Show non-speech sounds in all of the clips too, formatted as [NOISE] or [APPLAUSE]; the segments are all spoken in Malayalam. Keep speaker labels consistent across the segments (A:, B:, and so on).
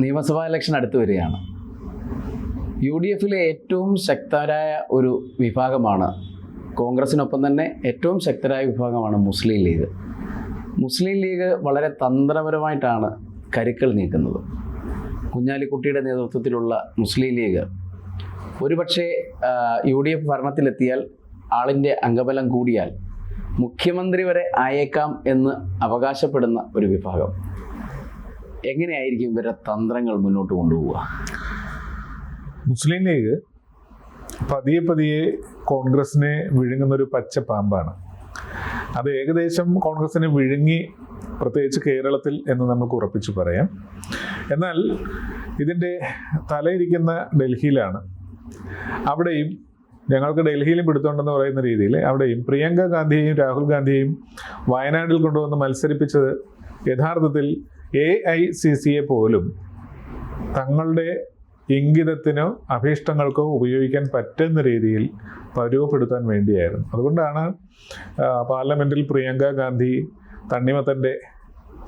A: നിയമസഭാ ഇലക്ഷൻ അടുത്തു വരികയാണ്. യു ഡി എഫിലെ ഏറ്റവും ശക്തരായ ഒരു വിഭാഗമാണ് കോൺഗ്രസിനൊപ്പം തന്നെ ഏറ്റവും ശക്തരായ വിഭാഗമാണ് മുസ്ലിം ലീഗ്. മുസ്ലിം ലീഗ് വളരെ തന്ത്രപരമായിട്ടാണ് കരുക്കൾ നീക്കുന്നത്. കുഞ്ഞാലിക്കുട്ടിയുടെ നേതൃത്വത്തിലുള്ള മുസ്ലിം ലീഗ് ഒരുപക്ഷെ യു ഡി എഫ് ഭരണത്തിലെത്തിയാൽ ആളിന്റെ അംഗബലം കൂടിയാൽ മുഖ്യമന്ത്രി വരെ ആയേക്കാം എന്ന് അവകാശപ്പെടുന്ന ഒരു വിഭാഗം. എങ്ങനെയായിരിക്കും ഇവരുടെ തന്ത്രങ്ങൾ മുന്നോട്ട് കൊണ്ടുപോവുക?
B: മുസ്ലിം ലീഗ് പതിയെ പതിയെ കോൺഗ്രസിനെ വിഴുങ്ങുന്ന ഒരു പച്ച പാമ്പാണ് അത് ഏകദേശം കോൺഗ്രസിനെ വിഴുങ്ങി പ്രത്യേകിച്ച് കേരളത്തിൽ എന്ന് നമുക്ക് ഉറപ്പിച്ചു പറയാം. എന്നാൽ ഇതിന്റെ തലയിരിക്കുന്ന ഡൽഹിയിലാണ്. അവിടെയും ഞങ്ങൾക്ക് ഡൽഹിയിലും പിടുത്തോണ്ടെന്ന് പറയുന്ന രീതിയിൽ അവിടെയും പ്രിയങ്ക ഗാന്ധിയെയും രാഹുൽ ഗാന്ധിയെയും വയനാട്ടിൽ കൊണ്ടുവന്ന് മത്സരിപ്പിച്ചത് യഥാർത്ഥത്തിൽ എ ഐ സി സിയെ പോലും തങ്ങളുടെ ഇംഗിതത്തിനോ അഭീഷ്ടങ്ങൾക്കോ ഉപയോഗിക്കാൻ പറ്റുന്ന രീതിയിൽ പരുവപ്പെടുത്താൻ വേണ്ടിയായിരുന്നു. അതുകൊണ്ടാണ് പാർലമെന്റിൽ പ്രിയങ്ക ഗാന്ധി തണ്ണിമത്തന്റെ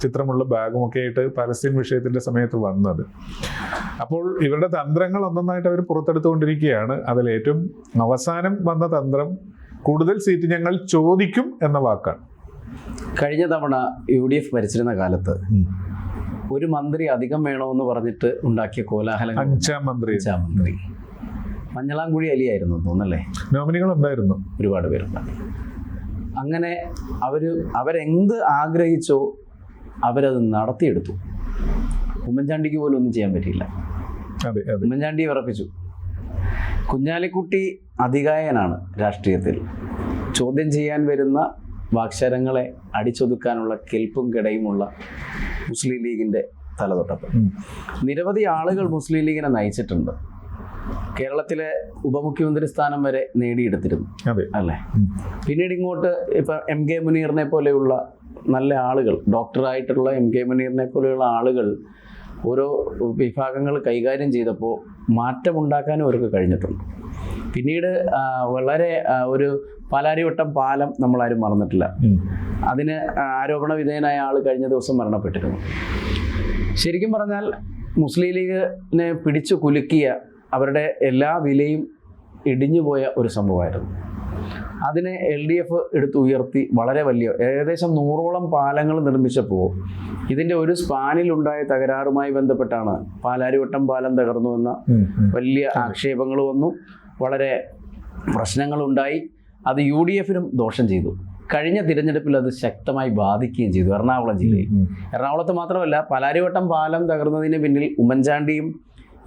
B: ചിത്രമുള്ള ബാഗുമൊക്കെ ആയിട്ട് പലസ്തീൻ വിഷയത്തിന്റെ സമയത്ത് വന്നത്. അപ്പോൾ ഇവരുടെ തന്ത്രങ്ങൾ ഒന്നൊന്നായിട്ട് അവർ പുറത്തെടുത്തുകൊണ്ടിരിക്കുകയാണ്. അതിൽ ഏറ്റവും അവസാനം വന്ന തന്ത്രം കൂടുതൽ സീറ്റ് ഞങ്ങൾ ചോദിക്കും എന്ന വാക്കാണ്.
A: കഴിഞ്ഞ തവണ യു ഡി എഫ് ഭരിച്ചിരുന്ന കാലത്ത് ഒരു മന്ത്രി അധികം വേണമെന്ന് പറഞ്ഞിട്ട് ഉണ്ടാക്കിയ കോലാഹലം
B: അഞ്ചാം മന്ത്രി.
A: അഞ്ചാം മന്ത്രി. മഞ്ഞളാംകുഴി അലിയായിരുന്നു തോന്നല്ലേ
B: നോമിനികൾ ഉണ്ടായിരുന്നു.
A: ഒരുപാട് പേരുണ്ട്. അങ്ങനെ അവർ അവരെന്ത് ആഗ്രഹിച്ചോ അവരത് നടത്തിയെടുത്തു. ഉമ്മൻചാണ്ടിക്ക് പോലും ഒന്നും ചെയ്യാൻ പറ്റിയില്ല. ഉമ്മൻചാണ്ടി ഉറപ്പിച്ചു കുഞ്ഞാലിക്കുട്ടി അധികായനാണ് രാഷ്ട്രീയത്തിൽ. ചോദ്യം ചെയ്യാൻ വരുന്ന വാക്ശരങ്ങളെ അടിച്ചൊതുക്കാനുള്ള കെൽപ്പും കിടയുമുള്ള മുസ്ലിം ലീഗിന്റെ തലതൊട്ടത്ത്
B: ഉം.
A: നിരവധി ആളുകൾ മുസ്ലിം ലീഗിനെ നയിച്ചിട്ടുണ്ട്. കേരളത്തിലെ ഉപമുഖ്യമന്ത്രി സ്ഥാനം വരെ നേടിയെടുത്തിരുന്നു.
B: അതെ.
A: അല്ലേ? പിന്നീട് ഇങ്ങോട്ട് ഇപ്പൊ എം കെ മുനീറിനെ പോലെയുള്ള നല്ല ആളുകൾ ഡോക്ടറായിട്ടുള്ള എം കെ മുനീറിനെ പോലെയുള്ള ആളുകൾ ഓരോ വിഭാഗങ്ങൾ കൈകാര്യം ചെയ്തപ്പോൾ മാറ്റമുണ്ടാക്കാനും അവർക്ക് കഴിഞ്ഞിട്ടുണ്ട്. പിന്നീട് വളരെ ഒരു പാലാരിവട്ടം പാലം നമ്മളാരും മറന്നിട്ടില്ല. അതിന് ആരോപണ വിധേയനായ ആൾ കഴിഞ്ഞ ദിവസം മരണപ്പെട്ടിരുന്നു. ശരിക്കും പറഞ്ഞാൽ മുസ്ലിം ലീഗിനെ പിടിച്ചു കുലുക്കിയ അവരുടെ എല്ലാ വിലയും ഇടിഞ്ഞുപോയ ഒരു സംഭവമായിരുന്നു. അതിനെ എൽ ഡി എഫ് എടുത്ത് ഉയർത്തി വളരെ വലിയ ഏകദേശം നൂറോളം പാലങ്ങൾ നിർമ്മിച്ചപ്പോൾ ഇതിന്റെ ഒരു സ്പാനിൽ സ്പാനിലുണ്ടായ തകരാറുമായി ബന്ധപ്പെട്ടാണ് പാലാരിവട്ടം പാലം തകർന്നു എന്ന. വലിയ ആക്ഷേപങ്ങൾ വന്നു. വളരെ പ്രശ്നങ്ങളുണ്ടായി. അത് യു ഡി എഫിനും ദോഷം ചെയ്തു. കഴിഞ്ഞ തിരഞ്ഞെടുപ്പിൽ അത് ശക്തമായി ബാധിക്കുകയും ചെയ്തു എറണാകുളം ജില്ലയിൽ. എറണാകുളത്ത് മാത്രമല്ല പലാരിവട്ടം പാലം തകർന്നതിന് പിന്നിൽ ഉമ്മൻചാണ്ടിയും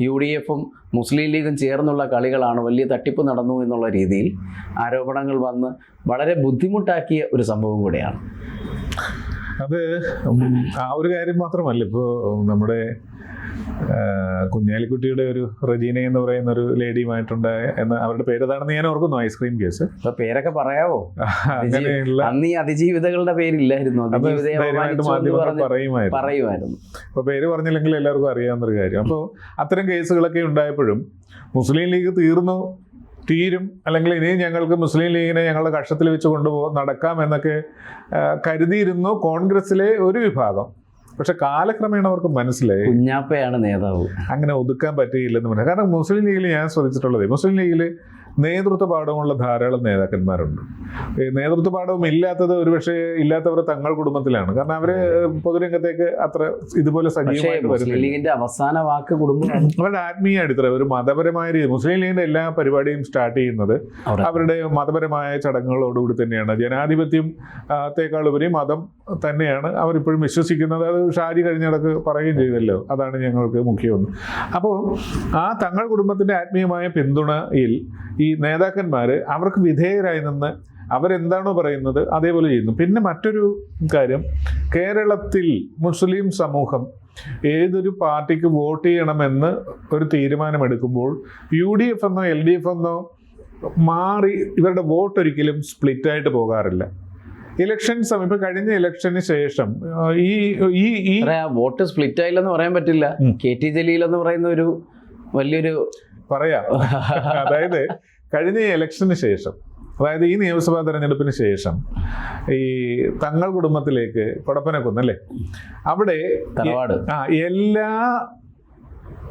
A: യു ഡി എഫും മുസ്ലിം ലീഗും ചേർന്നുള്ള കളികളാണ് വലിയ തട്ടിപ്പ് നടന്നു എന്നുള്ള രീതിയിൽ ആരോപണങ്ങൾ വന്ന് വളരെ ബുദ്ധിമുട്ടാക്കിയ ഒരു സംഭവം കൂടെയാണ്.
B: അത് ആ ഒരു കാര്യം മാത്രമല്ല. ഇപ്പോൾ നമ്മുടെ കുഞ്ഞാലിക്കുട്ടിയുടെ ഒരു റജീന എന്ന് പറയുന്ന ഒരു ലേഡിയുമായിട്ടുണ്ടായ എന്ന അവരുടെ പേര് ഏതാണെന്ന് ഞാൻ ഓർക്കുന്നു ഐസ്ക്രീം കേസ്.
A: പേരൊക്കെ പറയാവോ?
B: അങ്ങനെയുള്ള
A: അന്ന് ഈ അതിജീവിതകളുടെ പേരില്ലായിരുന്നു.
B: പറയുമായിരുന്നു. അപ്പൊ പേര് പറഞ്ഞില്ലെങ്കിൽ എല്ലാവർക്കും അറിയാവുന്ന ഒരു കാര്യം. അപ്പോൾ അത്തരം കേസുകളൊക്കെ ഉണ്ടായപ്പോഴും മുസ്ലിം ലീഗ് തീർന്നു തീരും. അല്ലെങ്കിൽ ഇനിയും ഞങ്ങൾക്ക് മുസ്ലിം ലീഗിനെ ഞങ്ങളുടെ കക്ഷത്തിൽ വെച്ച് കൊണ്ടുപോകാം നടക്കാം എന്നൊക്കെ കരുതിയിരുന്നു കോൺഗ്രസിലെ ഒരു വിഭാഗം. പക്ഷെ കാലക്രമേണ അവർക്ക് മനസ്സിലായി.
A: കുഞ്ഞാപ്പയാണ് നേതാവ്.
B: അങ്ങനെ ഒതുക്കാൻ പറ്റിയില്ലെന്ന് പറഞ്ഞു. കാരണം മുസ്ലിം ലീഗിൽ ഞാൻ ശ്രദ്ധിച്ചിട്ടുള്ളത് മുസ്ലിം ലീഗിൽ നേതൃത്വ പാഠമുള്ള ധാരാളം നേതാക്കന്മാരുണ്ട്. നേതൃത്വ പാഠവും ഇല്ലാത്തത് ഒരുപക്ഷെ ഇല്ലാത്തവർ തങ്ങൾ കുടുംബത്തിലാണ്. കാരണം അവർ പൊതുരംഗത്തേക്ക് അത്ര ഇതുപോലെ സജീവമായിട്ട്
A: മുസ്ലിം ലീഗിന്റെ അവസാന വാക്ക് കുടുംബമാണ്.
B: അവരുടെ ആത്മീയ അടിത്തറ ഒരു മതപരമായ രീതി. മുസ്ലിം ലീഗിന്റെ എല്ലാ പരിപാടിയും സ്റ്റാർട്ട് ചെയ്യുന്നത് അവരുടെ മതപരമായ ചടങ്ങുകളോടുകൂടി തന്നെയാണ്. ജനാധിപത്യം ത്തേക്കാൾ ഉപരി മതം തന്നെയാണ് അവരിപ്പോഴും വിശ്വസിക്കുന്നത്. അത് ഷാജി കഴിഞ്ഞിടക്ക് പറയുകയും ചെയ്തല്ലോ. അതാണ് ഞങ്ങൾക്ക് മുഖ്യമൊന്ന് അപ്പോൾ ആ തങ്ങൾ കുടുംബത്തിന്റെ ആത്മീയമായ പിന്തുണയിൽ ഈ നേതാക്കന്മാർ അവർക്ക് വിധേയരായി നിന്ന് അവരെന്താണോ പറയുന്നത് അതേപോലെ ചെയ്യുന്നു. പിന്നെ മറ്റൊരു കാര്യം കേരളത്തിൽ മുസ്ലിം സമൂഹം ഏതൊരു പാർട്ടിക്ക് വോട്ട് ചെയ്യണമെന്ന് ഒരു തീരുമാനമെടുക്കുമ്പോൾ യു ഡി എഫ് എന്നോ എൽ ഡി എഫ് എന്നോ മാറി ഇവരുടെ വോട്ട് ഒരിക്കലും സ്പ്ലിറ്റായിട്ട് പോകാറില്ല. ഇലക്ഷൻ സമയം ഇപ്പൊ കഴിഞ്ഞ ഇലക്ഷന് ശേഷം ഈ ഈ ഈ
A: വോട്ട് സ്പ്ലിറ്റ് ആയില്ലെന്ന് പറയാൻ പറ്റില്ല. കെ ടി ജലീൽ എന്ന് പറയുന്ന ഒരു വലിയൊരു
B: പറയാം. [LAUGHS] അതായത് കഴിഞ്ഞ ഇലക്ഷന് ശേഷം അതായത് ഈ നിയമസഭാ തെരഞ്ഞെടുപ്പിന് ശേഷം ഈ തങ്ങൾ കുടുംബത്തിലേക്ക് കൊടപ്പനക്കുന്നല്ലേ അവിടെ ആ എല്ലാ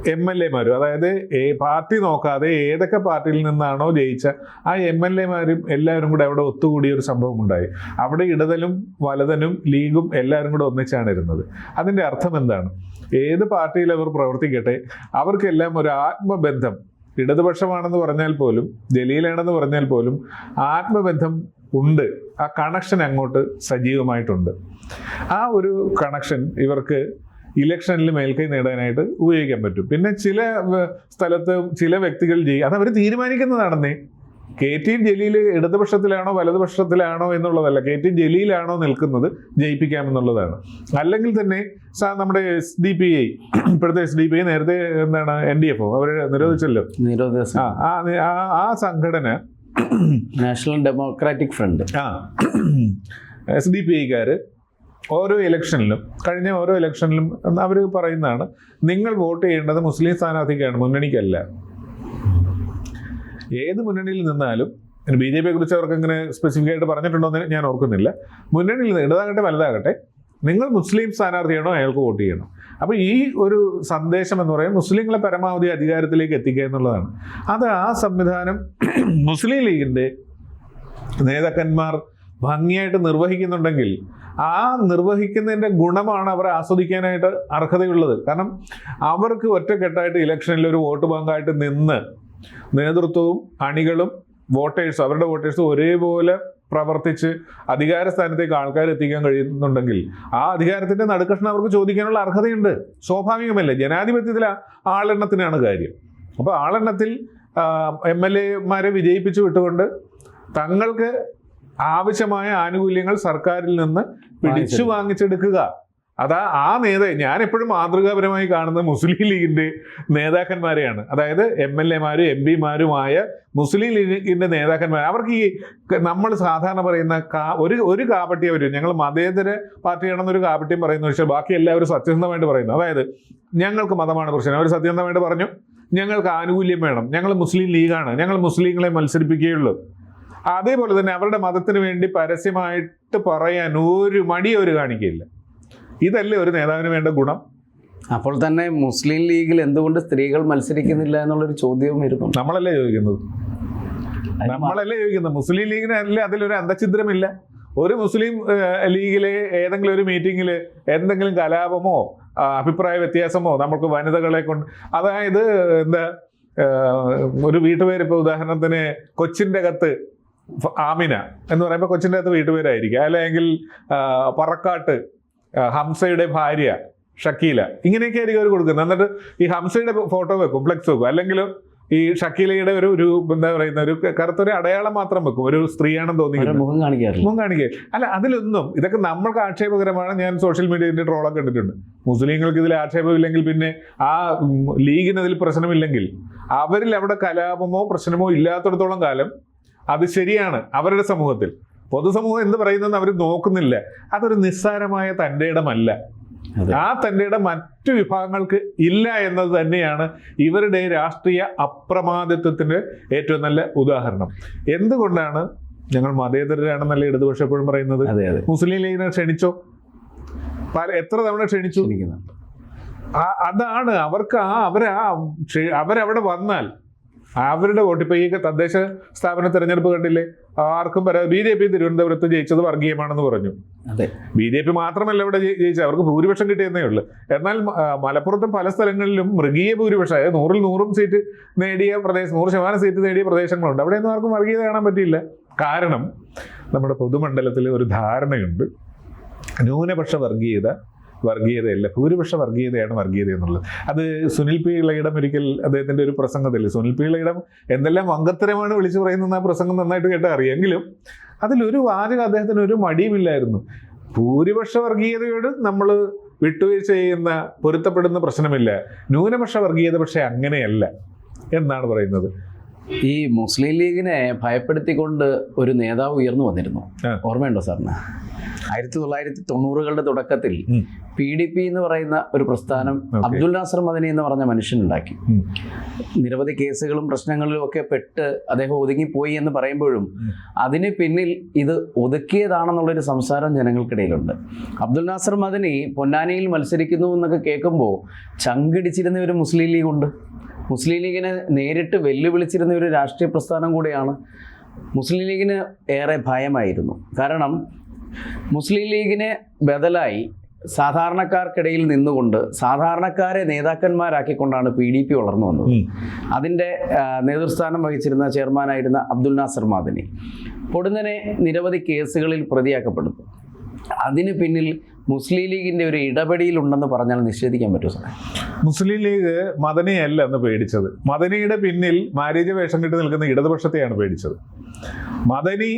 B: എം എൽ എമാരും അതായത് ഏ പാർട്ടി നോക്കാതെ ഏതൊക്കെ പാർട്ടിയിൽ നിന്നാണോ ജയിച്ച ആ എം എൽ എമാരും എല്ലാവരും കൂടെ അവിടെ ഒത്തുകൂടിയ ഒരു സംഭവം ഉണ്ടായി അവിടെ ഇടതലും വലതനും ലീഗും എല്ലാവരും കൂടെ ഒന്നിച്ചാണ് ഇരുന്നത്. അതിന്റെ അർത്ഥം എന്താണ്? ഏത് പാർട്ടിയിൽ അവർ പ്രവർത്തിക്കട്ടെ അവർക്കെല്ലാം ഒരു ആത്മബന്ധം ഇടതുപക്ഷമാണെന്ന് പറഞ്ഞാൽ പോലും ജലീലാണെന്ന് പറഞ്ഞാൽ പോലും ആത്മബന്ധം ഉണ്ട്. ആ കണക്ഷൻ അങ്ങോട്ട് സജീവമായിട്ടുണ്ട്. ആ ഒരു കണക്ഷൻ ഇവർക്ക് ഇലക്ഷനിൽ മേൽക്കൈ നേടാനായിട്ട് ഉപയോഗിക്കാൻ പറ്റും. പിന്നെ ചില സ്ഥലത്ത് ചില വ്യക്തികൾ ചെയ്യും അത് അവർ തീരുമാനിക്കുന്നതാണെന്നേ കെ ടി ജലീൽ ഇടതുപക്ഷത്തിലാണോ വലതുപക്ഷത്തിലാണോ എന്നുള്ളതല്ല. കെ ടി ജലീലാണോ നിൽക്കുന്നത് ജയിപ്പിക്കാമെന്നുള്ളതാണ്. അല്ലെങ്കിൽ തന്നെ സാ- നമ്മുടെ എസ് ഡി പി ഐ ഇപ്പോഴത്തെ എസ് ഡി പി ഐ നേരത്തെ എന്താണ് എൻ ഡി എഫ് ഒ അവർ നിരോധിച്ചല്ലോ. ആ സംഘടന
A: നാഷണൽ ഡെമോക്രാറ്റിക് ഫ്രണ്ട്
B: ആ എസ് ഡി പി ഐക്കാർ ഓരോ ഇലക്ഷനിലും കഴിഞ്ഞ ഓരോ ഇലക്ഷനിലും അവർ പറയുന്നതാണ് നിങ്ങൾ വോട്ട് ചെയ്യേണ്ടത് മുസ്ലിം സ്ഥാനാർത്ഥിക്കാണ് മുന്നണിക്കല്ല. ഏത് മുന്നണിയിൽ നിന്നാലും ബി ജെ പിയെ കുറിച്ച് അവർക്ക് ഇങ്ങനെ സ്പെസിഫിക് ആയിട്ട് പറഞ്ഞിട്ടുണ്ടോ എന്ന് ഞാൻ ഓർക്കുന്നില്ല. മുന്നണിയിൽ നിന്ന് ഇടതാകട്ടെ വലുതാകട്ടെ നിങ്ങൾ മുസ്ലിം സ്ഥാനാർത്ഥിയാണോ അയാൾക്ക് വോട്ട് ചെയ്യണം? അപ്പോൾ ഈ ഒരു സന്ദേശം എന്ന് പറയുന്നത് മുസ്ലിങ്ങളെ പരമാവധി അധികാരത്തിലേക്ക് എത്തിക്കുക എന്നുള്ളതാണ്. അത് ആ സംവിധാനം [CLEARS THROAT] മുസ്ലിം ലീഗിന്റെ നേതാക്കന്മാർ ഭംഗിയായിട്ട് നിർവഹിക്കുന്നുണ്ടെങ്കിൽ ആ നിർവഹിക്കുന്നതിന്റെ ഗുണമാണ് അവർ ആസ്വദിക്കാനായിട്ട് അർഹതയുള്ളത്. കാരണം അവർക്ക് ഒറ്റക്കെട്ടായിട്ട് ഇലക്ഷനിൽ ഒരു വോട്ട് ബാങ്കായിട്ട് നിന്ന് നേതൃത്വവും അണികളും വോട്ടേഴ്സും അവരുടെ വോട്ടേഴ്സും ഒരേപോലെ പ്രവർത്തിച്ച് അധികാര സ്ഥാനത്തേക്ക് ആൾക്കാർ എത്തിക്കാൻ കഴിയുന്നുണ്ടെങ്കിൽ ആ അധികാരത്തിന്റെ നടുക്കഷ്ണം അവർക്ക് ചോദിക്കാനുള്ള അർഹതയുണ്ട്. സ്വാഭാവികമല്ലേ? ജനാധിപത്യത്തിലെ ആളെണ്ണത്തിനാണ് കാര്യം. അപ്പോൾ ആളെണ്ണത്തിൽ എം എൽ എമാരെ വിജയിപ്പിച്ചു വിട്ടുകൊണ്ട് തങ്ങൾക്ക് ആവശ്യമായ ആനുകൂല്യങ്ങൾ സർക്കാരിൽ നിന്ന് പിടിച്ചു വാങ്ങിച്ചെടുക്കുക. അതാ ആ നേതാ ഞാൻ എപ്പോഴും മാതൃകാപരമായി കാണുന്ന മുസ്ലിം ലീഗിന്റെ നേതാക്കന്മാരെയാണ്. അതായത് എം എൽ എമാരും എം പിമാരുമായ മുസ്ലിം ലീഗിന്റെ നേതാക്കന്മാർ. അവർക്ക് ഈ നമ്മൾ സാധാരണ പറയുന്ന കാ ഒരു ഒരു കാപട്യം വരും. ഞങ്ങൾ മതേതര പാർട്ടിയാണെന്നൊരു കാപട്യം പറയുന്നു. പക്ഷേ ബാക്കി എല്ലാവരും സത്യസന്ധമായിട്ട് പറയുന്നു. അതായത് ഞങ്ങൾക്ക് മതമാണ് പ്രശ്നം. അവർ സത്യസന്ധമായിട്ട് പറഞ്ഞു ഞങ്ങൾക്ക് ആനുകൂല്യം വേണം. ഞങ്ങൾ മുസ്ലിം ലീഗാണ്. ഞങ്ങൾ മുസ്ലിങ്ങളെ മത്സരിപ്പിക്കുകയുള്ളൂ. അതേപോലെ തന്നെ അവരുടെ മതത്തിന് വേണ്ടി പരസ്യമായിട്ട് പറയാൻ ഒരു മടി അവർ കാണിക്കുകയില്ല. ഇതല്ലേ ഒരു നേതാവിന് വേണ്ട ഗുണം?
A: അപ്പോൾ തന്നെ മുസ്ലിം ലീഗിൽ എന്തുകൊണ്ട് സ്ത്രീകൾ മത്സരിക്കുന്നില്ല എന്നുള്ളൊരു ചോദ്യവും ഇരുന്നു
B: നമ്മളല്ലേ ചോദിക്കുന്നത്? നമ്മളല്ലേ ചോദിക്കുന്നത്? മുസ്ലിം ലീഗിനല്ലേ അതിലൊരു അന്തഛിദ്രമില്ല. ഒരു മുസ്ലിം ലീഗിലെ ഏതെങ്കിലും ഒരു മീറ്റിങ്ങിൽ എന്തെങ്കിലും കലാപമോ അഭിപ്രായ വ്യത്യാസമോ നമുക്ക് വനിതകളെ കൊണ്ട് അതായത് എന്താ ഒരു വീട്ടുപേര് ഇപ്പോൾ ഉദാഹരണത്തിന് കൊച്ചിന്റെ അകത്ത് ആമിന എന്ന് പറയുമ്പോൾ കൊച്ചിന്റെ അകത്ത് വീട്ടുപേരായിരിക്കും. അല്ലെങ്കിൽ പറക്കാട്ട് ഹംസയുടെ ഭാര്യ ഷക്കീല. ഇങ്ങനെയൊക്കെ ആയിരിക്കും അവർ കൊടുക്കുന്നത്. എന്നിട്ട് ഈ ഹംസയുടെ ഫോട്ടോ വെക്കും ഫ്ലെക്സ് വെക്കും. അല്ലെങ്കിൽ ഈ ഷക്കീലയുടെ ഒരു ഒരു എന്താ പറയുന്ന ഒരു കറുത്തൊരു അടയാളം മാത്രം വെക്കും. ഒരു സ്ത്രീയാണെന്ന് തോന്നി
A: മുഖം
B: കാണിക്കുക. അല്ല അതിലൊന്നും ഇതൊക്കെ നമ്മൾക്ക് ആക്ഷേപകരമാണ്. ഞാൻ സോഷ്യൽ മീഡിയയിൽ ട്രോളൊക്കെ കണ്ടിട്ടുണ്ട്. മുസ്ലിങ്ങൾക്ക് ഇതിൽ ആക്ഷേപമില്ലെങ്കിൽ പിന്നെ ആ ലീഗിന് അതിൽ പ്രശ്നമില്ലെങ്കിൽ അവരിൽ അവിടെ കലാപമോ പ്രശ്നമോ ഇല്ലാത്തടത്തോളം കാലം അത് ശരിയാണ് അവരുടെ സമൂഹത്തിൽ. പൊതുസമൂഹം എന്ത് പറയുന്നെന്ന് അവർ നോക്കുന്നില്ല. അതൊരു നിസ്സാരമായ തന്റെ ഇടമല്ല ആ തന്റെ ഇടം മറ്റു വിഭാഗങ്ങൾക്ക് ഇല്ല എന്നത് തന്നെയാണ് ഇവരുടെ രാഷ്ട്രീയ അപ്രമാദിത്വത്തിന്റെ ഏറ്റവും നല്ല ഉദാഹരണം. എന്തുകൊണ്ടാണ് ഞങ്ങൾ മതേതരരാണെന്നല്ല ഇടതുപക്ഷം എപ്പോഴും പറയുന്നത് മുസ്ലിം ലീഗിനെ ക്ഷണിച്ചോ? പല എത്ര തവണ ക്ഷണിച്ചു? അതാണ് അവർക്ക് ആ അവരാ അവരവിടെ വന്നാൽ അവരുടെ വോട്ട് ഈ തദ്ദേശ സ്ഥാപന തെരഞ്ഞെടുപ്പ് കണ്ടില്ലേ? ആർക്കും പറയാം ബി ജെ പി തിരുവനന്തപുരത്ത് ജയിച്ചത് വർഗീയമാണെന്ന് പറഞ്ഞു.
A: അതെ.
B: ബി ജെ പി മാത്രമല്ല ഇവിടെ ജയി- ജയിച്ചത്. അവർക്ക് ഭൂരിപക്ഷം കിട്ടിയെന്നേ ഉള്ളൂ. എന്നാൽ മലപ്പുറത്ത് മലപ്പുറത്തും പല സ്ഥലങ്ങളിലും മൃഗീയ ഭൂരിപക്ഷം അതായത് നൂറിൽ നൂറും സീറ്റ് നേടിയ പ്രദേശം നൂറ് ശതമാനം സീറ്റ് നേടിയ പ്രദേശങ്ങളുണ്ട്. അവിടെയൊന്നും ആർക്കും വർഗീയത കാണാൻ പറ്റിയില്ല. കാരണം നമ്മുടെ പൊതുമണ്ഡലത്തിൽ ഒരു ധാരണയുണ്ട്. ന്യൂനപക്ഷ വർഗീയത വർഗീയതയല്ല? ഭൂരിപക്ഷ വർഗീയതയാണ് വർഗീയത എന്നുള്ളത്. അത് സുനിൽ പി ഇളയിടം ഒരിക്കൽ അദ്ദേഹത്തിന്റെ ഒരു പ്രസംഗത്തിൽ സുനിൽ പി ഇളയിടം എന്തെല്ലാം വങ്കത്തരമാണ് വിളിച്ചു പറയുന്നത് ആ പ്രസംഗം നന്നായിട്ട് കേട്ടാൽ അറിയാമെങ്കിലും അതിലൊരു വാചകം അദ്ദേഹത്തിന് ഒരു മടിയുമില്ലായിരുന്നു. ഭൂരിപക്ഷ വർഗീയതയോട് നമ്മൾ വിട്ടുവീഴ്ച ചെയ്യുന്ന പൊരുത്തപ്പെടുന്ന പ്രശ്നമില്ല. ന്യൂനപക്ഷ വർഗീയത പക്ഷേ അങ്ങനെയല്ല എന്നാണ് പറയുന്നത്.
A: ഈ മുസ്ലിം ലീഗിനെ ഭയപ്പെടുത്തിക്കൊണ്ട് ഒരു നേതാവ് ഉയർന്നു വന്നിരുന്നു. ഓർമ്മയുണ്ടോ സാറിന് ആയിരത്തി തൊള്ളായിരത്തി തൊണ്ണൂറുകളുടെ തുടക്കത്തിൽ. പി ഡി പി എന്ന് പറയുന്ന ഒരു പ്രസ്ഥാനം. അബ്ദുൽ നാസർ മദനി എന്ന് പറഞ്ഞ മനുഷ്യനുണ്ടാക്കി. നിരവധി കേസുകളും പ്രശ്നങ്ങളിലും ഒക്കെ പെട്ട് അദ്ദേഹം ഒതുങ്ങിപ്പോയി എന്ന് പറയുമ്പോഴും. അതിന് പിന്നിൽ ഇത് ഒതുക്കിയതാണെന്നുള്ളൊരു സംസാരം ജനങ്ങൾക്കിടയിലുണ്ട് അബ്ദുൽ നാസർ മദനി പൊന്നാനിയിൽ മത്സരിക്കുന്നു എന്നൊക്കെ കേൾക്കുമ്പോൾ ചങ്കിടിച്ചിരുന്ന ഒരു മുസ്ലിം ലീഗ് ഉണ്ട് മുസ്ലിം ലീഗിനെ നേരിട്ട് വെല്ലുവിളിച്ചിരുന്ന ഒരു രാഷ്ട്രീയ പ്രസ്ഥാനം കൂടിയാണ്. മുസ്ലിം ലീഗിന് ഏറെ ഭയമായിരുന്നു. കാരണം മുസ്ലിം ലീഗിനെ ബദലായി സാധാരണക്കാർക്കിടയിൽ നിന്നുകൊണ്ട് സാധാരണക്കാരെ നേതാക്കന്മാരാക്കിക്കൊണ്ടാണ് പി ഡി പി വളർന്നു വന്നത്. അതിന്റെ നേതൃസ്ഥാനം വഹിച്ചിരുന്ന ചെയർമാനായിരുന്ന അബ്ദുൽ നാസർ മാദനി. പൊടുന്നനെ നിരവധി കേസുകളിൽ പ്രതിയാക്കപ്പെടുന്നു. അതിന് പിന്നിൽ മുസ്ലിം ലീഗിന്റെ ഒരു ഇടപെടിയിലുണ്ടെന്ന് പറഞ്ഞാൽ നിഷേധിക്കാൻ പറ്റുമോ സാറേ?
B: മുസ്ലിം ലീഗ് മദനിയല്ല എന്ന് പേടിച്ചത്. മദനിയുടെ പിന്നിൽ മാരേജ് വേഷം കെട്ടി നിൽക്കുന്ന ഇടതുപക്ഷത്തെയാണ് പേടിച്ചത്. മദനി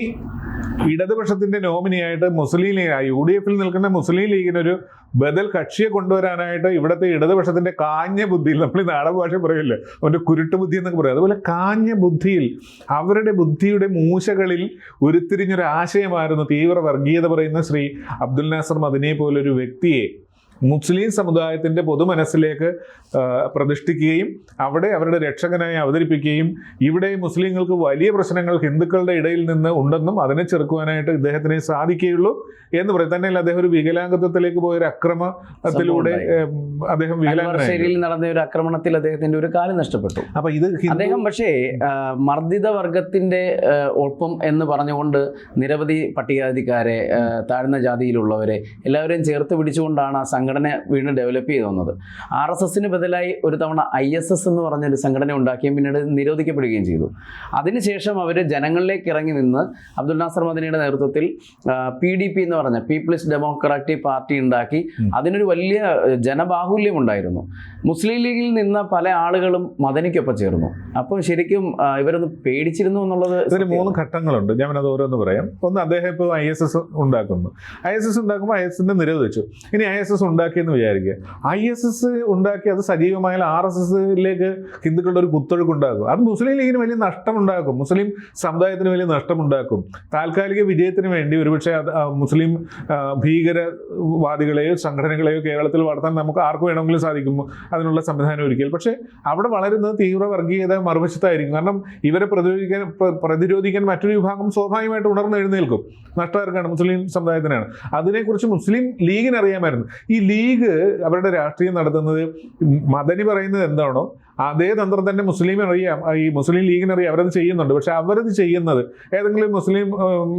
B: ഇടതുപക്ഷത്തിന്റെ നോമിനിയായിട്ട് മുസ്ലിം ലീഗ് യു ഡി എഫിൽ നിൽക്കുന്ന മുസ്ലിം ലീഗിനൊരു ബദൽ കക്ഷിയെ കൊണ്ടുവരാനായിട്ട് ഇവിടുത്തെ ഇടതുപക്ഷത്തിന്റെ കാഞ്ഞ ബുദ്ധിയിൽ നമ്മൾ ഈ നാടൻ ഭാഷ പറയില്ലേ? അവന്റെ കുരുട്ട് ബുദ്ധി എന്നൊക്കെ പറയും. അതുപോലെ കാഞ്ഞ ബുദ്ധിയിൽ അവരുടെ ബുദ്ധിയുടെ മൂശകളിൽ ഉരുത്തിരിഞ്ഞൊരു ആശയമായിരുന്നു തീവ്ര വർഗീയത പറയുന്ന ശ്രീ അബ്ദുൽ നാസർ മദിനെ പോലൊരു വ്യക്തിയെ മുസ്ലിം സമുദായത്തിന്റെ പൊതുമനസ്സിലേക്ക് മനസ്സിലേക്ക് പ്രതിഷ്ഠിക്കുകയും അവിടെ അവരുടെ രക്ഷകനായി അവതരിപ്പിക്കുകയും ഇവിടെ മുസ്ലിങ്ങൾക്ക് വലിയ പ്രശ്നങ്ങൾ ഹിന്ദുക്കളുടെ ഇടയിൽ നിന്ന് ഉണ്ടെന്നും അതിനെ ചെറുക്കുവാനായിട്ട് ഇദ്ദേഹത്തിന് സാധിക്കുകയുള്ളൂ എന്ന് പറയും. തന്നെയല്ല അദ്ദേഹം ഒരു വികലാംഗത്വത്തിലേക്ക് പോയ ഒരു അക്രമത്തിലൂടെ അദ്ദേഹം വികലാംഗനായി.
A: അൻവർശേരിയിൽ നടന്ന ഒരു ആക്രമണത്തിൽ അദ്ദേഹത്തിന്റെ ഒരു കാലം നഷ്ടപ്പെട്ടു.
B: അപ്പൊ ഇത്
A: അദ്ദേഹം പക്ഷേ മർദ്ദിത വർഗത്തിന്റെ ഒപ്പം എന്ന് പറഞ്ഞുകൊണ്ട് നിരവധി പട്ടികജാതിക്കാരെ താഴ്ന്ന ജാതിയിലുള്ളവരെ എല്ലാവരെയും ചേർത്ത് പിടിച്ചുകൊണ്ടാണ് ആ സംഘടന വീണ്ടും ഡെവലപ്പ് ചെയ്തു വന്നത്. ആർ എസ് എസിന് ബദലായി ഒരു തവണ ഐ എസ് എസ് എന്ന് പറഞ്ഞൊരു സംഘടന ഉണ്ടാക്കുകയും പിന്നീട് നിരോധിക്കപ്പെടുകയും ചെയ്തു. അതിനുശേഷം അവർ ജനങ്ങളിലേക്ക് ഇറങ്ങി നിന്ന് അബ്ദുൽ നാസർ മദനിയുടെ നേതൃത്വത്തിൽ പി ഡി പി എന്ന് പറഞ്ഞ പീപ്പിൾസ് ഡെമോക്രാറ്റിക് പാർട്ടി ഉണ്ടാക്കി. അതിനൊരു വലിയ ജനബാഹുല്യം ഉണ്ടായിരുന്നു. മുസ്ലിം ലീഗിൽ നിന്ന് പല ആളുകളും മദനിക്കൊപ്പം ചേർന്നു. അപ്പോൾ ശരിക്കും ഇവരൊന്ന് പേടിച്ചിരുന്നു എന്നുള്ളത്
B: ഇതിന്. മൂന്ന് ഘട്ടങ്ങളുണ്ട്. ഞാൻ അത് ഓരോന്ന് പറയാം. ഒന്ന് അദ്ദേഹം ഇപ്പോൾ ഐ എസ് എസ് ഉണ്ടാക്കുന്നു. ഐ എസ് എസ് ഉണ്ടാക്കുമ്പോൾ ഐ എസ് എസിനെ നിരോധിച്ചു. ഇനി ഐ എസ് എസ് ഉണ്ടാക്കിയെന്ന് വിചാരിക്കുക. ഐ എസ് എസ് ഉണ്ടാക്കി അത് സജീവമായാൽ ആർ എസ് എസിലേക്ക് ഹിന്ദുക്കളുടെ ഒരു കുത്തൊഴുക്ക് ഉണ്ടാക്കും അത് മുസ്ലിം ലീഗിന് വലിയ നഷ്ടമുണ്ടാക്കും. മുസ്ലിം സമുദായത്തിന് വലിയ നഷ്ടമുണ്ടാക്കും. താൽക്കാലിക വിജയത്തിന് വേണ്ടി ഒരുപക്ഷെ മുസ്ലിം ഭീകരവാദികളെയോ സംഘടനകളെയോ കേരളത്തിൽ വളർത്താൻ നമുക്ക് ആർക്ക് വേണമെങ്കിലും സാധിക്കും. അതിനുള്ള സംവിധാനം ഒരുക്കിയാൽ. പക്ഷേ അവിടെ വളരുന്നത് തീവ്ര വർഗീയത മറുവശത്തായിരിക്കും. കാരണം ഇവരെ പ്രതിരോധിക്കാൻ പ്രതിരോധിക്കാൻ മറ്റൊരു വിഭാഗം സ്വാഭാവികമായിട്ട് ഉണർന്നെഴുന്നേൽക്കും. നഷ്ടമാർക്കാണ് മുസ്ലിം സമുദായത്തിനാണ്. അതിനെക്കുറിച്ച് മുസ്ലിം ലീഗിന് അറിയാമായിരുന്നു. ഈ ലീഗ് അവരുടെ രാഷ്ട്രീയം നടത്തുന്നത് മദനി പറയുന്നത് എന്താണോ അതേ തന്ത്രം തന്നെ മുസ്ലിം അറിയാം. ഈ മുസ്ലിം ലീഗിനറിയാം അവരത് ചെയ്യുന്നുണ്ട്. പക്ഷെ അവരത് ചെയ്യുന്നത് ഏതെങ്കിലും മുസ്ലിം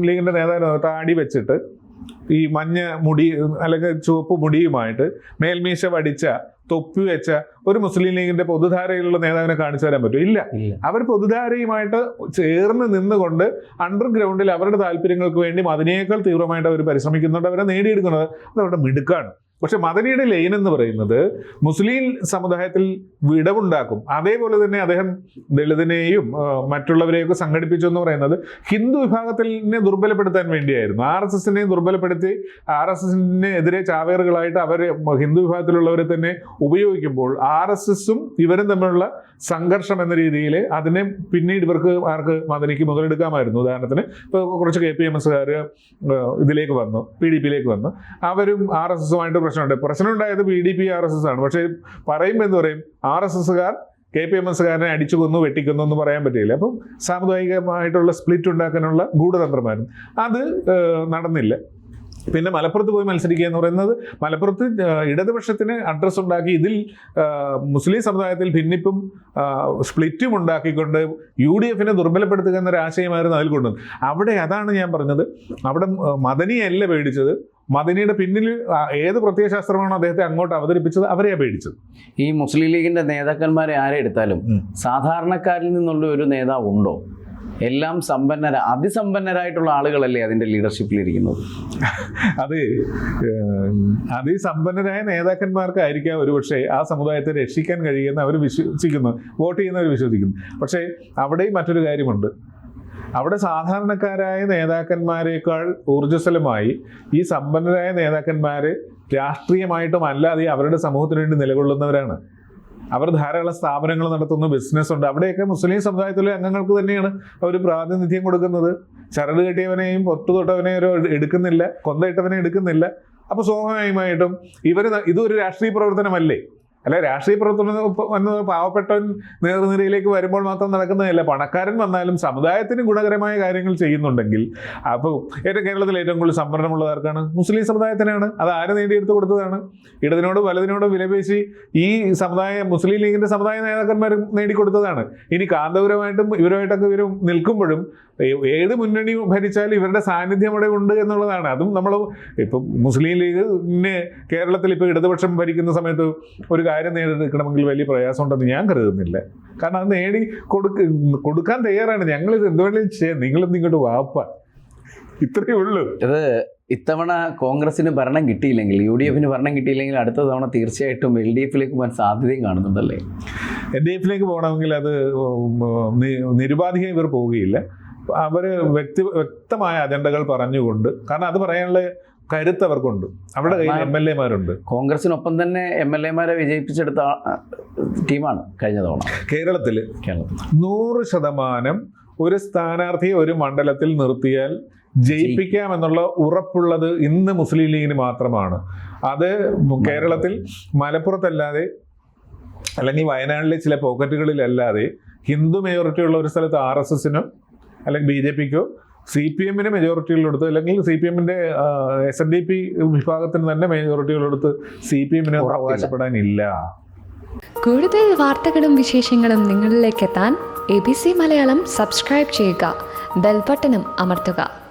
B: ലീഗിന്റെ ലീഗിന്റെ നേതാവ് താടി വെച്ചിട്ട് ഈ മഞ്ഞ മുടി അല്ലെങ്കിൽ ചുവപ്പ് മുടിയുമായിട്ട് മേൽമീശ വടിച്ച തൊപ്പി വെച്ച ഒരു മുസ്ലിം ലീഗിന്റെ പൊതുധാരയിലുള്ള നേതാവിനെ കാണിച്ചു തരാൻ പറ്റും ഇല്ല.
A: ഇല്ല.
B: അവർ പൊതുധാരയുമായിട്ട് ചേർന്ന് നിന്നുകൊണ്ട് അണ്ടർഗ്രൗണ്ടിൽ അവരുടെ താല്പര്യങ്ങൾക്ക് വേണ്ടി അതിനേക്കാൾ തീവ്രമായിട്ട് അവർ പരിശ്രമിക്കുന്നുണ്ട്. അവരെ നേടിയെടുക്കുന്നത് അത് അവരുടെ മിടുക്കാണ്. പക്ഷെ മദനിയുടെ ലൈൻ എന്ന് പറയുന്നത് മുസ്ലിം സമുദായത്തിൽ വിടവുണ്ടാക്കും. അതേപോലെ തന്നെ അദ്ദേഹം ദളിതനെയും മറ്റുള്ളവരെയൊക്കെ സംഘടിപ്പിച്ചു എന്ന് പറയുന്നത് ഹിന്ദു വിഭാഗത്തിനെ ദുർബലപ്പെടുത്താൻ വേണ്ടിയായിരുന്നു. ആർ എസ് എസിനെ ദുർബലപ്പെടുത്തി ആർ എസ് എസിനെതിരെ ചാവേറുകളായിട്ട് അവർ ഹിന്ദു വിഭാഗത്തിലുള്ളവരെ തന്നെ ഉപയോഗിക്കുമ്പോൾ ആർ എസ് എസും ഇവരും തമ്മിലുള്ള സംഘർഷം എന്ന രീതിയിൽ അതിനെ പിന്നീട് ഇവർക്ക് ആർക്ക് മദനിക്ക് മുതലെടുക്കാമായിരുന്നു. ഉദാഹരണത്തിന് ഇപ്പോൾ കുറച്ച് കെ പി എം എസ്സുകാർ ഇതിലേക്ക് വന്നു പി ഡി പിയിലേക്ക് വന്നു. അവരും ആർ എസ് എസുമായിട്ട് പ്രശ്നമുണ്ട്. പ്രശ്നം ഉണ്ടായത് P D P R S S ആണ്. പക്ഷേ പറയുമ്പോൾ എന്ന് പറയും? ആർ എസ് എസ്സുകാർ കെ പി എം എസ്സുകാരനെ അടിച്ചു കൊന്നു വെട്ടിക്കൊന്നു എന്ന് പറയാൻ പറ്റില്ല. അപ്പം സാമുദായികമായിട്ടുള്ള സ്പ്ലിറ്റ് ഉണ്ടാക്കാനുള്ള ഗൂഢതന്ത്രമായിരുന്നു. അത് നടന്നില്ല. പിന്നെ മലപ്പുറത്ത് പോയി മത്സരിക്കുക എന്ന് പറയുന്നത് മലപ്പുറത്ത് ഇടതുപക്ഷത്തിന് അഡ്രസ്സ് ഉണ്ടാക്കി ഇതിൽ മുസ്ലിം സമുദായത്തിൽ ഭിന്നിപ്പും സ്പ്ലിറ്റും ഉണ്ടാക്കിക്കൊണ്ട് യു ഡി എഫിനെ ദുർബലപ്പെടുത്തുക എന്നൊരു ആശയമായിരുന്നു അതിൽ കൊണ്ടുവന്നത്. അവിടെ അതാണ് ഞാൻ പറഞ്ഞത്. അവിടെ മദനിയല്ല പേടിച്ചത്. മദനിയുടെ പിന്നിൽ ഏത് പ്രത്യയശാസ്ത്രമാണോ അദ്ദേഹത്തെ അങ്ങോട്ട് അവതരിപ്പിച്ചത് അവരെയാണ് പേടിച്ചത്
A: ഈ മുസ്ലിം ലീഗിന്റെ നേതാക്കന്മാരെ ആരെ എടുത്താലും സാധാരണക്കാരിൽ നിന്നുള്ള ഒരു നേതാവ് ഉണ്ടോ? എല്ലാം സമ്പന്നര അതിസമ്പന്നരായിട്ടുള്ള ആളുകളല്ലേ അതിന്റെ ലീഡർഷിപ്പിലിരിക്കുന്നത്?
B: അത് അതിസമ്പന്നരായ നേതാക്കന്മാർക്കായിരിക്കാം ഒരുപക്ഷെ ആ സമുദായത്തെ രക്ഷിക്കാൻ കഴിയുന്ന അവർ വിശ്വസിക്കുന്നു വോട്ട് ചെയ്യുന്നവർ വിശ്വസിക്കുന്നു. പക്ഷേ അവിടെയും മറ്റൊരു കാര്യമുണ്ട്. അവിടെ സാധാരണക്കാരായ നേതാക്കന്മാരെക്കാൾ ഊർജസ്വലമായി ഈ സമ്പന്നരായ നേതാക്കന്മാർ രാഷ്ട്രീയമായിട്ടും അല്ലാതെ അവരുടെ സമൂഹത്തിന് വേണ്ടി നിലകൊള്ളുന്നവരാണ്. അവർ ധാരാളം സ്ഥാപനങ്ങൾ നടത്തുന്നു ബിസിനസ് ഉണ്ട്. അവിടെയൊക്കെ മുസ്ലിം സമുദായത്തിലെ അംഗങ്ങൾക്ക് തന്നെയാണ് അവർ പ്രാതിനിധ്യം കൊടുക്കുന്നത്. ചരട് കെട്ടിയവനെയും പൊട്ടു തൊട്ടവനെയും എടുക്കുന്നില്ല കൊന്തയിട്ടവനെ എടുക്കുന്നില്ല. അപ്പോൾ സ്വാഭാവികമായിട്ടും ഇവർ ഇതൊരു രാഷ്ട്രീയ പ്രവർത്തനമല്ലേ? അല്ല രാഷ്ട്രീയ പ്രവർത്തനം പാവപ്പെട്ടവൻ നേർനിരയിലേക്ക് വരുമ്പോൾ മാത്രം നടക്കുന്നതല്ല. പണക്കാരൻ വന്നാലും സമുദായത്തിന് ഗുണകരമായ കാര്യങ്ങൾ ചെയ്യുന്നുണ്ടെങ്കിൽ അപ്പോൾ ഏറ്റവും കേരളത്തിൽ ഏറ്റവും കൂടുതൽ സംവരണമുള്ളത് ആർക്കാണ്? മുസ്ലിം സമുദായത്തിനാണ്. അത് ആര് നേടിയെടുത്ത് കൊടുത്തതാണ്? ഇടതിനോടും വലതിനോടും വിലപേശി ഈ സമുദായ മുസ്ലിം ലീഗിന്റെ സമുദായ നേതാക്കന്മാർ നേടിക്കൊടുത്തതാണ്. ഇനി കാന്തപുരമായിട്ടും ഇവരുമായിട്ടൊക്കെ ഇവർ നിൽക്കുമ്പോഴും ഏത് മുന്നണി ഭരിച്ചാലും ഇവരുടെ സാന്നിധ്യം അവിടെ ഉണ്ട് എന്നുള്ളതാണ്. അതും നമ്മൾ ഇപ്പം മുസ്ലിം ലീഗിന് കേരളത്തിൽ ഇപ്പോൾ ഇടതുപക്ഷം ഭരിക്കുന്ന സമയത്ത് ഒരു കാര്യം നേടിയെടുക്കണമെങ്കിൽ വലിയ പ്രയാസം പ്രയാസമുണ്ടെന്ന് ഞാൻ കരുതുന്നില്ല. കാരണം അത് നേടി കൊടുക്ക കൊടുക്കാൻ തയ്യാറാണ്. ഞങ്ങൾ ഇത് എന്തുവേണമെങ്കിലും ചെയ്യാം നിങ്ങളൊന്നും ഇങ്ങോട്ട് വാപ്പ. ഇത്രയേ ഉള്ളൂ.
A: ഇത്തവണ കോൺഗ്രസിന് ഭരണം കിട്ടിയില്ലെങ്കിൽ യു ഡി എഫിന് ഭരണം കിട്ടിയില്ലെങ്കിൽ അടുത്ത തവണ തീർച്ചയായിട്ടും എൽ ഡി എഫിലേക്ക് പോകാൻ സാധ്യതയും കാണുന്നുണ്ടല്ലേ?
B: എൽ ഡി എഫിലേക്ക് പോകണമെങ്കിൽ അത് നിരുപാധികം ഇവർ പോവുകയില്ല. അവർ വ്യക്തി വ്യക്തമായ അജണ്ടകൾ പറഞ്ഞുകൊണ്ട് കാരണം അത് പറയാനുള്ള കരുത്ത് അവർക്കുണ്ട് അവരുടെ കയ്യിൽ എം എൽ എമാരുണ്ട്.
A: കോൺഗ്രസിനൊപ്പം തന്നെ എം എൽ എമാരെ വിജയിപ്പിച്ചെടുത്ത ടീമാണ് കഴിഞ്ഞ തവണ.
B: കേരളത്തിൽ
A: കേരളത്തിൽ.
B: നൂറ് ശതമാനം ഒരു സ്ഥാനാർത്ഥിയെ ഒരു മണ്ഡലത്തിൽ നിർത്തിയാൽ ജയിപ്പിക്കാമെന്നുള്ള ഉറപ്പുള്ളത് ഇന്ന് മുസ്ലിം ലീഗിന് മാത്രമാണ്. അത് കേരളത്തിൽ മലപ്പുറത്തല്ലാതെ അല്ലെങ്കിൽ വയനാട്ടിലെ ചില പോക്കറ്റുകളിലല്ലാതെ ഹിന്ദു മെജോറിറ്റി ഉള്ള ഒരു സ്ഥലത്ത് ആർ എസ് എസിനോ അല്ലെങ്കിൽ ബി ജെ പിക്കോ സി പി എമ്മിന് മെജോറിറ്റികളെടുത്ത് അല്ലെങ്കിൽ സി പി എമ്മിന്റെ എസ് എൻ ഡി പി വിഭാഗത്തിന് തന്നെ മെജോറിറ്റികളെടുത്ത് സി പി എമ്മിന്. അവകാശപ്പെടാനില്ല.
C: കൂടുതൽ വാർത്തകളും വിശേഷങ്ങളും നിങ്ങളിലേക്ക് എത്താൻ A B C Malayalam subscribe ചെയ്യുക. ബെൽബട്ടനും അമർത്തുക.